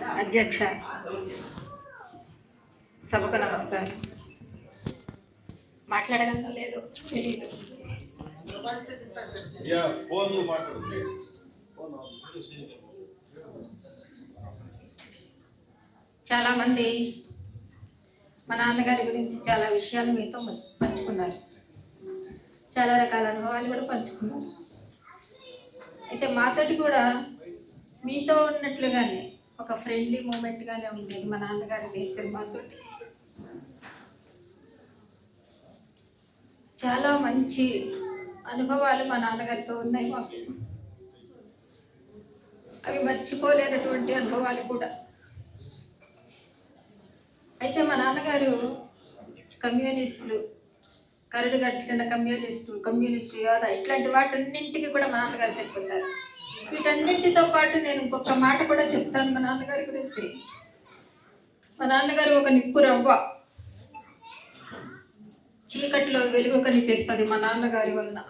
అధ్యక్ష. సభకు నమస్కారం. మాట్లాడగలదో లేదో. తెలియదు యా ఫోన్ మాట్లాడు చాలామంది మా నాన్నగారి గురించి చాలా విషయాలు మీతో పంచుకున్నారు. చాలా రకాల అనుభవాలు కూడా పంచుకున్నారు. అయితే మాతోటి కూడా మీతో ఉన్నట్లుగానే ఒక ఫ్రెండ్లీ మూమెంట్గానే ఉండేది. మా నాన్నగారి నేచర్ మాతోటి. చాలా మంచి అనుభవాలు మా నాన్నగారితో ఉన్నాయి మాకు. అవి మర్చిపోలేనటువంటి అనుభవాలు కూడా. అయితే మా నాన్నగారు కమ్యూనిస్టులు కరడు కట్టిన కమ్యూనిస్టు కమ్యూనిస్టు యోధ ఇట్లాంటి వాటన్నింటికి కూడా మా నాన్నగారు సరిపోతారు. వీటన్నిటితో పాటు నేను ఇంకొక మాట కూడా చెప్తాను మా నాన్నగారి గురించి. మా నాన్నగారు ఒక నిప్పు రవ్వ. చీకట్లో వెలుగు కనిపిస్తుంది మా నాన్నగారి వలన.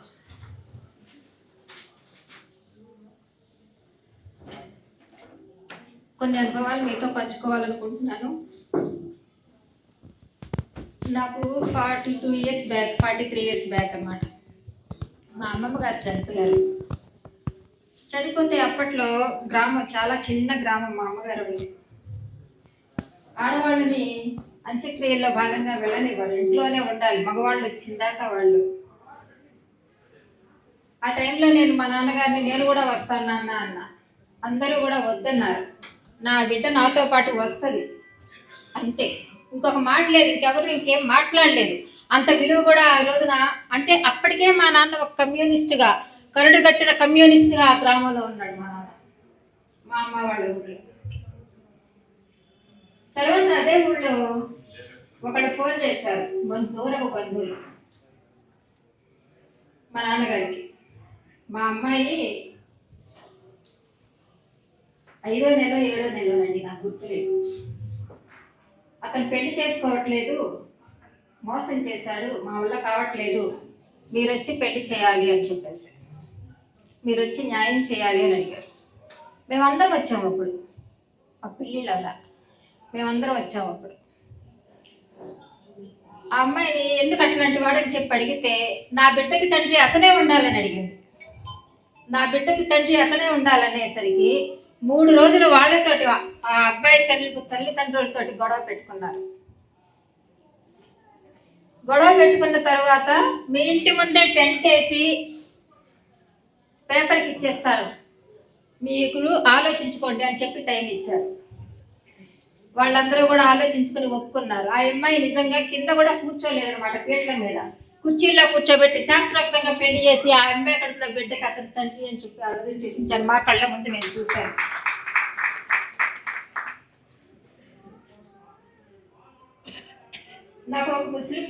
కొన్ని అనుభవాలు మీతో పంచుకోవాలనుకుంటున్నాను. నాకు forty two years back forty three years back అన్నమాట. మా అమ్మమ్మ గారు చనిపోయారు. చనిపోతే అప్పట్లో గ్రామం చాలా చిన్న గ్రామం మా అమ్మగారు ఆడవాళ్ళని అంత్యక్రియల్లో భాగంగా వెళ్ళనివ్వరు ఇంట్లోనే ఉండాలి మగవాళ్ళు వచ్చిందాక వాళ్ళు. ఆ టైంలో నేను మా నాన్నగారిని నేను కూడా వస్తాను నాన్న అన్న. అందరూ కూడా వద్దన్నారు. నా బిడ్డ నాతో పాటు వస్తుంది. అంతే. ఇంకొక మాట లేదు ఇంకెవరు ఇంకేం మాట్లాడలేదు. అంత విలువ కూడా ఆ రోజున అంటే అప్పటికే మా నాన్న ఒక కమ్యూనిస్ట్గా కరడు కట్టిన కమ్యూనిస్ట్గా ఆ గ్రామంలో ఉన్నాడు మా నాన్న. మా అమ్మ వాళ్ళ ఊళ్ళో తర్వాత అదే ఊళ్ళో ఒకడు ఫోన్ చేశారు బంధు దూరపు బంధువులు. మా నాన్నగారికి. మా అమ్మాయి ఐదో నెల ఏడో నెలనండి నాకు గుర్తులేదు. అతను పెళ్ళి చేసుకోవట్లేదు మోసం చేశాడు మా వల్ల కావట్లేదు మీరు వచ్చి పెళ్ళి చేయాలి అని చెప్పేసి. మీరు వచ్చి న్యాయం చేయాలి అని అడిగారు. మేమందరం వచ్చాము అప్పుడు. మా పిల్లిళ్ళు అలా. మేమందరం వచ్చాము అప్పుడు. ఆ అమ్మాయిని ఎందుకు అట్లాంటి వాడని చెప్పి అడిగితే నా బిడ్డకి తండ్రి అతనే ఉండాలని అడిగింది. నా బిడ్డకి తండ్రి అతనే ఉండాలనేసరికి మూడు రోజులు వాళ్ళతోటి ఆ అబ్బాయి తల్లి తల్లిదండ్రులతోటి గొడవ పెట్టుకున్నారు. గొడవ పెట్టుకున్న తర్వాత మీ ఇంటి ముందే టెంట్ వేసి పేపర్కి ఇచ్చేస్తారు. మీకు ఆలోచించుకోండి అని చెప్పి టైం ఇచ్చారు. వాళ్ళందరూ కూడా ఆలోచించుకుని ఒప్పుకున్నారు. ఆ అమ్మాయి నిజంగా కింద కూడా కూర్చోలేదనమాట పీటల మీద. కుర్చీలో కూర్చోబెట్టి శాస్త్రోక్తంగా పెళ్ళి చేసి ఆ అమ్మాయి కడుపులో బిడ్డకి అతని తండ్రి అని చెప్పి ఆ రోజు చూపించాను మా కళ్ళ ముందు నేను చూశాను. నాకు ఒక ముస్లిం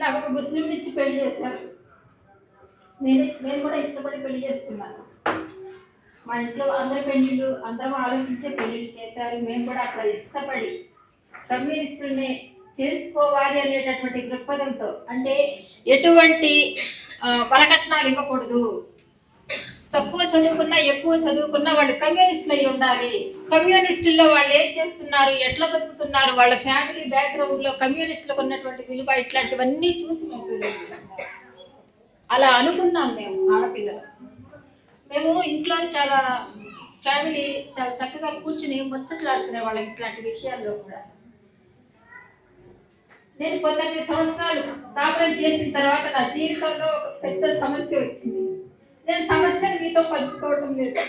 నాకు ఒక ముస్లిం ఇచ్చి పెళ్ళి చేశారు. నేను నేను కూడా ఇష్టపడి పెళ్ళి చేసుకున్నాను మా ఇంట్లో అందరి పెళ్ళిళ్ళు అందరం ఆలోచించే పెళ్ళిళ్ళు చేశారు. మేము కూడా అట్లా ఇష్టపడి కమ్యూనిస్టుల్ని చేసుకోవాలి అనేటటువంటి దృక్పథంతో అంటే ఎటువంటి వరకట్నాలు ఇవ్వకూడదు. తక్కువ చదువుకున్నా ఎక్కువ చదువుకున్నా వాళ్ళు కమ్యూనిస్టులు అయి ఉండాలి. కమ్యూనిస్టుల్లో వాళ్ళు ఏం చేస్తున్నారు? ఎట్లా బతుకుతున్నారు? వాళ్ళ ఫ్యామిలీ బ్యాక్గ్రౌండ్లో కమ్యూనిస్టులకు ఉన్నటువంటి విలువ ఇట్లాంటివన్నీ చూసి మేము అలా అనుకున్నాం మేము ఆడపిల్లలు. మేము ఇంట్లో చాలా ఫ్యామిలీ చాలా చక్కగా కూర్చుని ముచ్చట్లాడుకునే వాళ్ళం ఇట్లాంటి విషయాల్లో కూడా. నేను కొన్ని సంవత్సరాలు కాపురం చేసిన తర్వాత నా జీవితంలో ఒక పెద్ద సమస్య వచ్చింది. నేను సమస్యను మీతో పంచుకోవటం లేదు.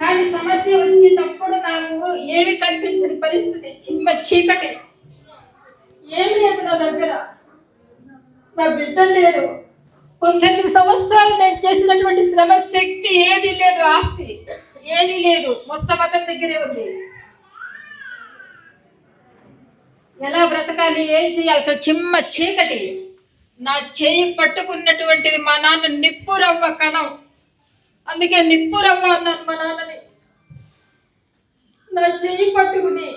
కానీ సమస్య వచ్చినప్పుడు నాకు ఏమి కనిపించని పరిస్థితి. చిన్న చీకటి. ఏమి లేదు నా దగ్గర. నా బిడ్డ లేరు కొంచెం సంవత్సరాలు నేను చేసినటువంటి శ్రమ శక్తి ఏది లేదు ఆస్తి ఏది లేదు. మొత్తం అతని దగ్గరే ఉంది. ఎలా బ్రతకాలి? ఏం చేయాలి? అసలు చిమ్మ చీకటి. నా చేయి పట్టుకున్నటువంటిది మా నాన్న నిప్పురవ్వ కణం. అందుకే నిప్పురవ్వ అన్నాను మా నాన్నని. నా చెయ్యి పట్టుకుని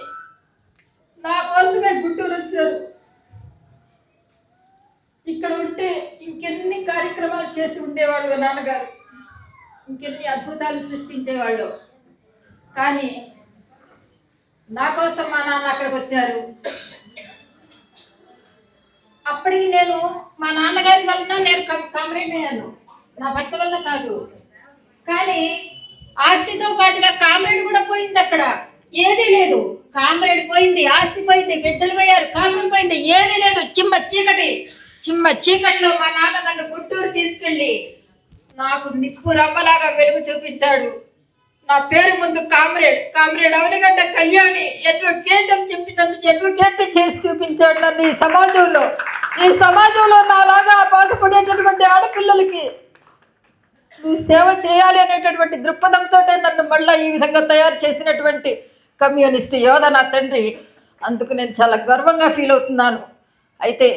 నా కోసమే గుంటూరు వచ్చారు. ఇక్కడ ఉంటే ఇంకెన్ని కార్యక్రమాలు చేసి ఉండేవాళ్ళు మా నాన్నగారు. ఇంకెన్ని అద్భుతాలు సృష్టించేవాళ్ళు. కానీ నా కోసం మా నాన్న అక్కడికి వచ్చారు. ఇప్పటికీ నేను మా నాన్నగారి వలన నేను కం- కామ్రేడ్ అయ్యాను నా భర్త వల్ల కాదు. కానీ ఆస్తితో పాటుగా కామ్రేడ్ కూడా పోయింది అక్కడ. ఏదీ లేదు. కామ్రేడ్ పోయింది ఆస్తి పోయింది బిడ్డలు పోయారు కామ్రేడ్ పోయింది. ఏదీ లేదు. చిమ్మ చీకటి. చిమ్మ చీకటిలో మా నాన్న నన్ను గుంటూరు తీసుకెళ్ళి నాకు నిప్పు రవ్వలాగా వెలుగు చూపించాడు. నా పేరు ముందు comrade. Comrade Avanigadda Kalyani advocate అని చెప్పి. నన్ను అడ్వకేట్ చేసి చూపించాడు నన్ను ఈ సమాజంలో? ఈ సమాజంలో నాలాగా బాధపడేటటువంటి ఆడపిల్లలకి నువ్వు సేవ చేయాలి అనేటటువంటి దృక్పథంతో నన్ను మళ్ళీ ఈ విధంగా తయారు చేసినటువంటి కమ్యూనిస్ట్ యోధ నా తండ్రి. అందుకు నేను చాలా గర్వంగా ఫీల్ అవుతున్నాను. అయితే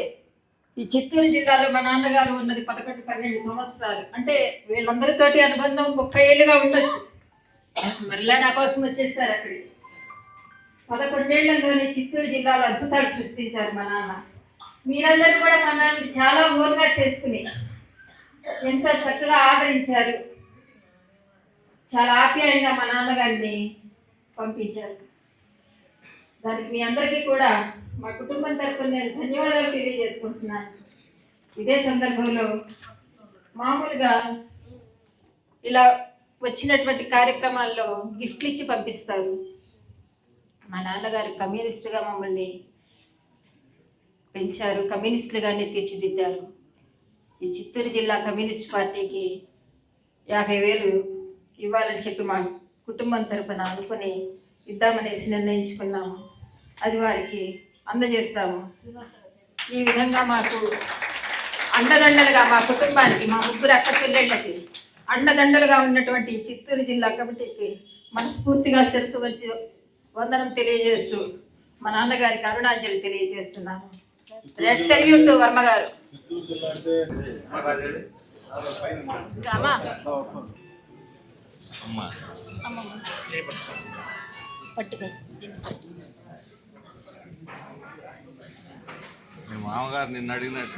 ఈ చిత్తూరు జిల్లాలో మా నాన్నగారు ఉన్నది పదకొండు పన్నెండు సంవత్సరాలు. అంటే వీళ్ళందరితోటి అనుబంధం ముప్పై ఏళ్ళుగా ఉండొచ్చు. మరలా నా కోసం వచ్చేసారు అక్కడికి పదకొండేళ్ళలోనే చిత్తూరు జిల్లాలో అద్భుతాలు సృష్టించారు మా నాన్న. మీరందరూ కూడా మా నాన్న చాలా ఓన్గా చేసుకుని ఎంతో చక్కగా ఆదరించారు. చాలా ఆప్యాయంగా మా నాన్నగారిని పంపించారు. దానికి మీ అందరికీ కూడా మా కుటుంబం తరఫున నేను ధన్యవాదాలు తెలియజేసుకుంటున్నాను. ఇదే సందర్భంలో మామూలుగా ఇలా వచ్చినటువంటి కార్యక్రమాల్లో గిఫ్ట్లు ఇచ్చి పంపిస్తారు. మా నాన్నగారు కమ్యూనిస్టుగా మమ్మల్ని పెంచారు కమ్యూనిస్టులుగానే తీర్చిదిద్దారు. ఈ చిత్తూరు జిల్లా కమ్యూనిస్ట్ పార్టీకి యాభై వేలు ఇవ్వాలని చెప్పి మా కుటుంబం తరపున అనుకుని ఇద్దామనేసి నిర్ణయించుకున్నాము. అది వారికి అందజేస్తాము. ఈ విధంగా మాకు అండదండలుగా మా కుటుంబానికి మా ముగ్గురు అక్క చెల్లెళ్ళకి అండదండలుగా ఉన్నటువంటి చిత్తూరు జిల్లా కమిటీకి మనస్ఫూర్తిగా శిరసు వచ్చి వందనం తెలియజేస్తూ మా నాన్నగారికి అరుణాంజలి తెలియజేస్తున్నాను. రెడ్ సెల్యూట్ వర్మ గారు. చిత్తూరు జిల్లా అంటే అమ్మా అమ్మ పట్టుకో. మీ మామగారు నిన్ను అడిగినట్టు.